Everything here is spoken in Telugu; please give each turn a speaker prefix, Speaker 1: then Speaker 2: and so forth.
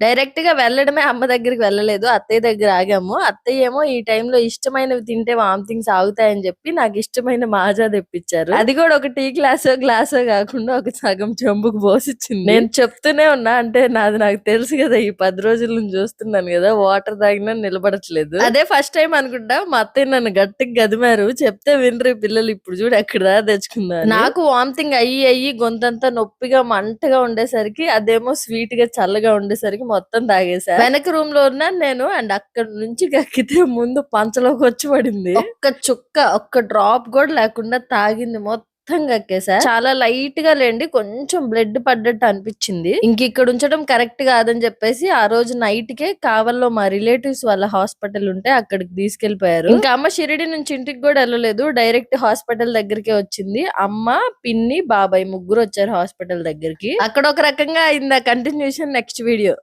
Speaker 1: డైరెక్ట్గా వెళ్ళడమే అమ్మ దగ్గరికి వెళ్ళలేదు. అత్తయ్య దగ్గర ఆగాము. అత్తయ్య ఏమో ఈ టైంలో ఇష్టమైనవి తింటే వామిటింగ్స్ ఆగుతాయని చెప్పి నాకు ఇష్టమైన మాజా తెప్పించారు అది కూడా ఒక టీ గ్లాసో గ్లాసో కాకుండా ఒక సగం చెంబుకు పోసిచ్చింది. నేను చెప్తూనే ఉన్నా అంటే నాది నాకు తెలుసు కదా ఈ పది రోజుల నుంచి చూస్తున్నాను కదా వాటర్ తాగినా నిలబడట్లేదు. అదే ఫస్ట్ టైం అనుకుంటా మా అత్తయ్య నన్ను గట్టిగా గదిమారు చెప్తే వినరు పిల్లలు ఇప్పుడు చూడు ఎక్కడ తెచ్చుకున్నారు నాకు వామిటింగ్ అయ్యి అయ్యి గొంతంతా నొప్పిగా మంటగా ఉండేసరికి అదేమో స్వీట్గా చల్లగా ఉండేసరికి మొత్తం తాగేసా. వెనక రూమ్లో ఉన్నాను నేను అండ్ అక్కడ నుంచి కక్కితే ముందు పంచలోకి వచ్చి పడింది. ఒక్క చుక్క ఒక్క డ్రాప్ కూడా లేకుండా తాగింది మొత్తం కక్కేసా చాలా లైట్గా లేండి కొంచెం బ్లడ్ పడ్డట్టు అనిపించింది. ఇంక ఇక్కడ ఉంచడం కరెక్ట్ కాదని చెప్పేసి ఆ రోజు నైట్ కే కావల్లో మా రిలేటివ్స్ వాళ్ళ హాస్పిటల్ ఉంటే అక్కడికి తీసుకెళ్ళిపోయారు ఇంకా అమ్మ షిరిడి నుంచి ఇంటికి కూడా వెళ్ళలేదు డైరెక్ట్ హాస్పిటల్ దగ్గరికే వచ్చింది. అమ్మ పిన్ని బాబాయ్ ముగ్గురు వచ్చారు హాస్పిటల్ దగ్గరికి. అక్కడ ఒక రకంగా అయింది కంటిన్యూషన్ నెక్స్ట్ వీడియో